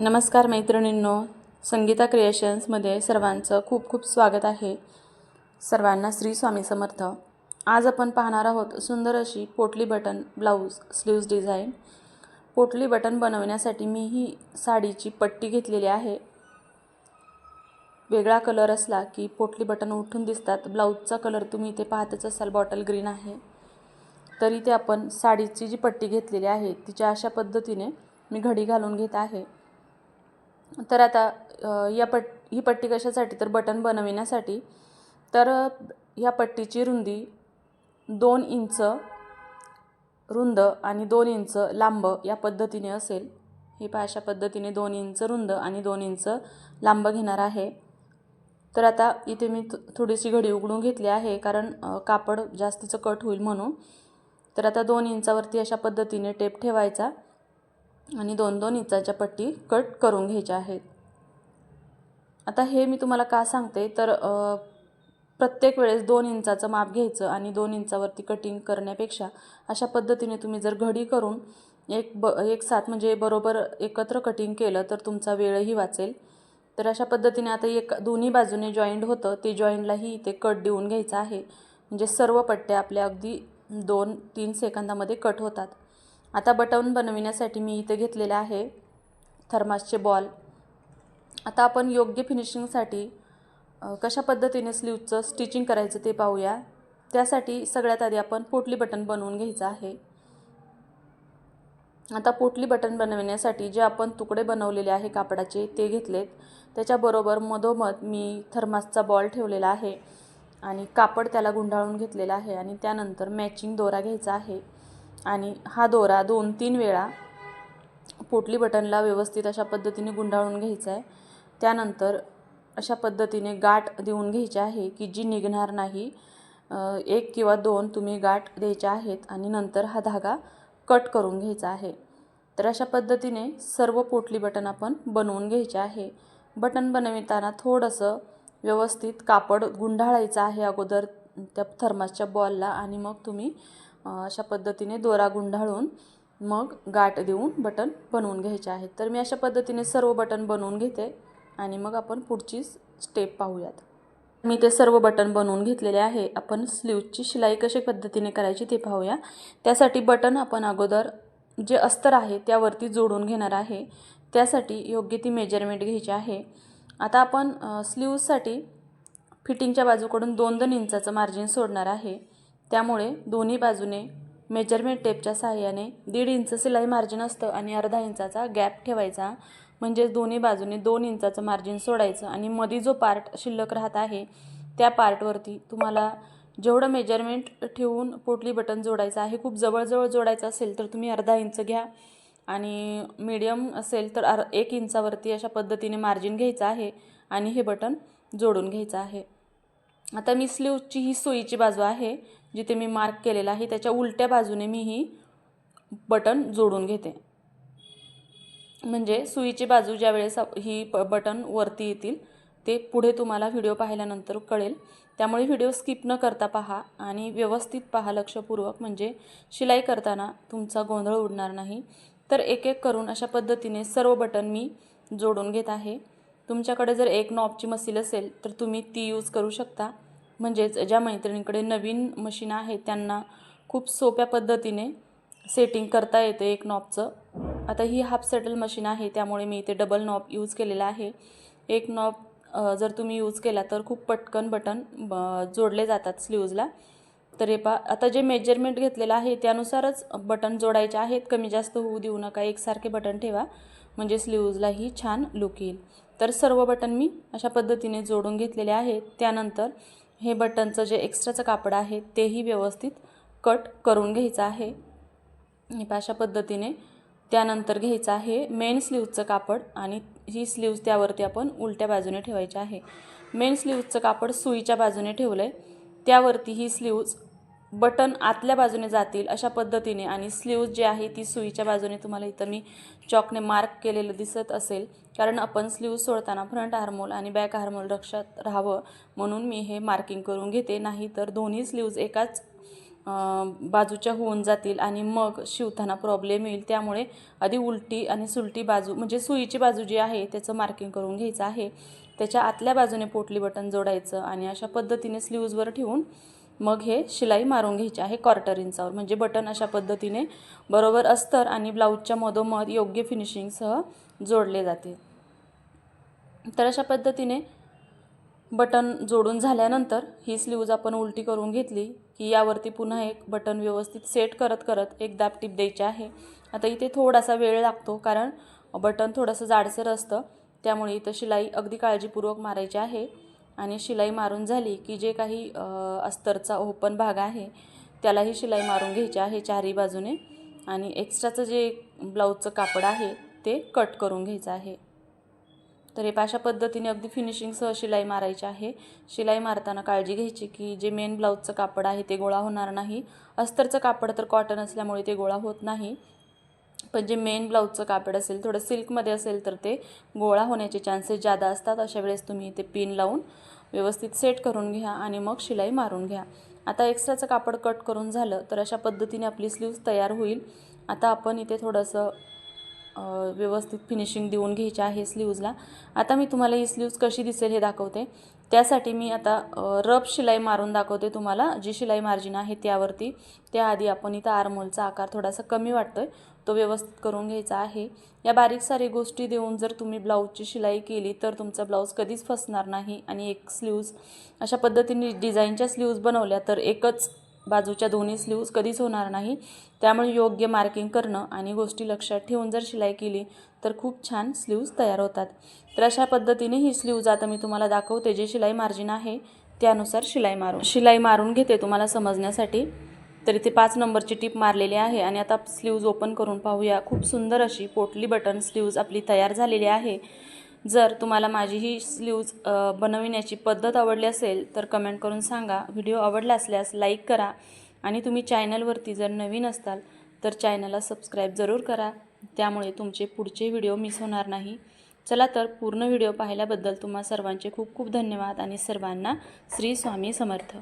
नमस्कार मैत्रिणींनो संगीता क्रिएशन्समध्ये सर्वांचं खूप खूप स्वागत आहे. सर्वांना श्री स्वामी समर्थ. आज आपण पाहणार आहोत सुंदर अशी पोटली बटन ब्लाऊज स्लीव्ज डिझाईन. पोटली बटन बनवण्यासाठी मी ही साडीची पट्टी घेतलेली आहे. वेगळा कलर असला की पोटली बटन उठून दिसतात. ब्लाऊजचा कलर तुम्ही इथे पाहतच असाल बॉटल ग्रीन आहे. तरी ते आपण साडीची जी पट्टी घेतलेली आहे तिच्या अशा पद्धतीने मी घडी घालून घेत आहे. तर आता या पट ही पट्टी कशासाठी? तर बटन बनविण्यासाठी. तर ह्या या पट्टीची रुंदी दोन इंच रुंद आणि दोन इंच लांब या पद्धतीने असेल. ही पहा अशा पद्धतीने दोन इंच रुंद आणि दोन इंच लांब घेणार आहे. तर आता इथे मी थोडीशी घडी उघडून घेतली आहे कारण कापड जास्तीचं कट होईल म्हणून. तर आता दोन इंचावरती अशा पद्धतीने टेप ठेवायचा. आणि दोन दोन इंचाच्या पट्टी कट करून घ्यायच्या आहेत. आता हे मी तुम्हाला का सांगते? तर प्रत्येक वेळेस दोन इंचाचं माप घ्यायचं आणि दोन इंचावरती कटिंग करण्यापेक्षा अशा पद्धतीने तुम्ही जर घडी करून एक ब एक साथ म्हणजे बरोबर एकत्र कटिंग केलं तर तुमचा वेळही वाचेल. तर अशा पद्धतीने आता एक दोन्ही बाजूने जॉईंट होतं ते जॉईंटलाही इथे कट देऊन घ्यायचं आहे. म्हणजे सर्व पट्ट्या आपल्या अगदी दोन तीन सेकंदामध्ये कट होतात. आता बटन बनविण्यासाठी मी इथे घेतलेलं आहे थर्मासचे बॉल. आता आपण योग्य फिनिशिंगसाठी कशा पद्धतीने स्लीवचं स्टिचिंग करायचं ते पाहूया. त्यासाठी सगळ्यात आधी आपण पोटली बटन बनवून घ्यायचं आहे. आता पोटली बटन बनवण्यासाठी जे आपण तुकडे बनवलेले आहे कापडाचे ते घेतलेत. त्याच्याबरोबर मधोमध मी थर्मासचा बॉल ठेवलेला आहे आणि कापड त्याला गुंडाळून घेतलेला आहे आणि त्यानंतर मॅचिंग दोरा घ्यायचा आहे. आणि हा दोरा दोन तीन वेळा पोटली बटनला व्यवस्थित अशा पद्धतीने गुंडाळून घ्यायचा आहे. त्यानंतर अशा पद्धतीने गाठ देऊन घ्यायची आहे की जी निघणार नाही. एक किंवा दोन तुम्ही गाठ द्यायच्या आहेत आणि नंतर हा धागा कट करून घ्यायचा आहे. तर अशा पद्धतीने सर्व पोटली बटन आपण बनवून घ्यायचे आहे. बटन बनविताना थोडंसं व्यवस्थित कापड गुंडाळायचं आहे अगोदर त्या थर्मासच्या बॉलला आणि मग तुम्ही अशा पद्धतीने दोरा गुंडाळून मग गाठ देऊन बटन बनवून घ्यायचे आहेत. तर मी अशा पद्धतीने सर्व बटन बनवून घेते आणि मग आपण पुढची स्टेप पाहूयात. मी ते सर्व बटन बनवून घेतलेले आहे. आपण स्लीवची शिलाई कशा पद्धतीने करायची ते पाहूया. त्यासाठी बटन आपण अगोदर जे अस्तर आहे त्यावरती जोडून घेणार आहे. त्यासाठी योग्य ती मेजरमेंट घ्यायची आहे. आता आपण स्लीवसाठी फिटिंगच्या बाजूकडून दोन दोन इंचाचं मार्जिन सोडणार आहे. त्यामुळे दोन्ही बाजूने मेजरमेंट टेपच्या सहाय्याने दीड इंच सिलाई मार्जिन असतं आणि अर्धा इंचाचा गॅप ठेवायचा. म्हणजेच दोन्ही बाजूने दोन इंचाचं मार्जिन सोडायचं आणि मध्ये जो पार्ट शिल्लक राहत आहे त्या पार्टवरती तुम्हाला जेवढं मेजरमेंट ठेवून पोटली बटन जोडायचं आहे खूप जवळजवळ जोडायचं असेल तर तुम्ही अर्धा इंच घ्या. आणि मीडियम असेल तर अर एक इंचावरती अशा पद्धतीने मार्जिन घ्यायचं आहे आणि हे बटन जोडून घ्यायचं आहे. आता मी स्लीवची ही सोयीची बाजू आहे. जिथे मी मार्क केलेला आहे त्याच्या उलट्या बाजूने मी ही बटन जोडून घेते. म्हणजे सुईची बाजू ज्या वेळेस ही प बटन वरती येतील ते पुढे तुम्हाला व्हिडिओ पाहिल्यानंतर कळेल. त्यामुळे व्हिडिओ स्किप न करता पहा आणि व्यवस्थित पहा लक्षपूर्वक. म्हणजे शिलाई करताना तुमचा गोंधळ उडणार नाही. तर एक एक करून अशा पद्धतीने सर्व बटन मी जोडून घेत आहे. तुमच्याकडे जर एक नॉबची मसील असेल तर तुम्ही ती यूज करू शकता. म्हणजेच ज्या मैत्रिणीकडे नवीन मशीन आहे त्यांना खूप सोप्या पद्धतीने सेटिंग करता येते एक नॉबचं आता ही हाफ सेटल मशीन आहे त्यामुळे मी इथे डबल नॉब यूज केलेला आहे. एक नॉब जर तुम्ही यूज केला तर खूप पटकन बटन ब जोडले जातात स्लीव्जला तर हे पा आता जे मेजरमेंट घेतलेलं आहे त्यानुसारच बटन जोडायचे आहेत. कमी जास्त होऊ देऊ नका एकसारखे बटन ठेवा. म्हणजे स्लीव्जलाही छान लुक येईल. तर सर्व बटन मी अशा पद्धतीने जोडून घेतलेले आहेत. त्यानंतर हे बटनचं जे एक्स्ट्राचं कापड आहे तेही व्यवस्थित कट करून घ्यायचं आहे. अशा पद्धतीने त्यानंतर घ्यायचं आहे मेन स्लीवचं कापड आणि ही स्लीव्ज त्यावरती आपण उलट्या बाजूने ठेवायची आहे. मेन स्लीवचं कापड सुईच्या बाजूने ठेवलं आहे त्यावरती ही स्लीव्ज बटन आतल्या बाजूने जातील अशा पद्धतीने आणि स्लीव्ज जी आहे ती सुईच्या बाजूने तुम्हाला इथं मी चॉकने मार्क केलेलं दिसत असेल. कारण आपण स्लीव्ज सोडताना फ्रंट हार्मोल आणि बॅक हार्मोल लक्षात राहावं म्हणून मी हे मार्किंग करून घेते. नाही तर दोन्ही स्लीव्ज एकाच बाजूच्या होऊन जातील आणि मग शिवताना प्रॉब्लेम येईल. त्यामुळे आधी उलटी आणि सुलटी बाजू म्हणजे सुईची बाजू जी आहे त्याचं मार्किंग करून घ्यायचं आहे. त्याच्या आतल्या बाजूने पोटली बटन जोडायचं आणि अशा पद्धतीने स्लीव्जवर ठेवून मग हे शिलाई मारून घ्यायची आहे क्वार्टर इंचावर म्हणजे बटन अशा पद्धतीने बरोबर अस्तर आणि ब्लाऊजच्या मधोमध योग्य फिनिशिंगसह जोडले जाते. तर अशा पद्धतीने बटन जोडून झाल्यानंतर ही स्लीव्ज आपण उलटी करून घेतली की यावरती पुन्हा एक बटन व्यवस्थित सेट करत करत एक दाब टीप द्यायची आहे. आता इथे थोडासा वेळ लागतो कारण बटन थोडंसं जाडसर असतं त्यामुळे इथं शिलाई अगदी काळजीपूर्वक मारायची आहे. आणि शिलाई मारून झाली की जे काही अस्तरचा ओपन भाग आहे त्यालाही शिलाई मारून घ्यायची आहे चारही बाजूने आणि एक्स्ट्राचं जे ब्लाऊजचं कापड आहे ते कट करून घ्यायचं आहे. तर हे अशा पद्धतीने अगदी फिनिशिंगसह शिलाई मारायची आहे. शिलाई मारताना काळजी घ्यायची की जे मेन ब्लाऊजचं कापड आहे ते गोळा होणार नाही. अस्तरचं कापड तर कॉटन असल्यामुळे ते गोळा होत नाही. पण जे मेन ब्लाऊजचं कापड असेल थोडं सिल्कमध्ये असेल तर ते गोळा होण्याचे चान्सेस जादा असतात अशा वेळेस तुम्ही ते पिन लावून व्यवस्थित सेट करून घ्या आणि मग शिलाई मारून घ्या. आता एक्स्ट्राचं कापड कट करून झालं तर अशा पद्धतीने आपली स्लीव्ज तयार होईल. आता आपण इथे थोडंसं व्यवस्थित फिनिशिंग देऊन घ्यायची आहे स्लीव्जला आता मी तुम्हाला ही स्लीव्ज कशी दिसेल हे दाखवते. त्यासाठी मी आता रब शिलाई मारून दाखवते तुम्हाला. जी शिलाई मार्जिन आहे त्यावरती. त्याआधी आपण इथं आरमोलचा आकार थोडासा कमी वाटतोय. तो व्यवस्थित करून घ्यायचा आहे. या बारीक सारी गोष्टी देऊन जर तुम्ही ब्लाऊजची शिलाई केली तर तुमचा ब्लाऊज कधीच फसणार नाही. आणि एक स्लीव्ज अशा पद्धतीने डिझाईनच्या स्लीव्ज बनवल्या तर एकच बाजूच्या दोन्ही स्लीव्ज कधीच होणार नाही. त्यामुळे योग्य मार्किंग करणं आणि गोष्टी लक्षात ठेवून जर शिलाई केली तर खूप छान स्लीव्ज तयार होतात. तर अशा पद्धतीने ही स्लीव्ज आता मी तुम्हाला दाखवते जे शिलाई मार्जिन आहे त्यानुसार शिलाई मारून शिलाई मारून घेते तुम्हाला समजण्यासाठी. तर इथे पाच नंबरची टीप मारलेली आहे आणि आता स्लीव्ज ओपन करून पाहूया. खूप सुंदर अशी पोटली बटन स्लीव्ज आपली तयार झालेली आहे. जर तुम्हाला माझी ही स्लीव्ज बनविण्याची पद्धत आवडली असेल तर कमेंट करून सांगा. व्हिडिओ आवडला असल्यास लाईक करा. आणि तुम्ही चॅनलवरती जर नवीन असताल तर चॅनलला सबस्क्राईब जरूर करा. त्यामुळे तुमचे पुढचे व्हिडिओ मिस होणार नाही. चला तर पूर्ण व्हिडिओ पाहिल्याबद्दल तुम्हा सर्वांचे खूप खूप धन्यवाद आणि सर्वांना श्री स्वामी समर्थ.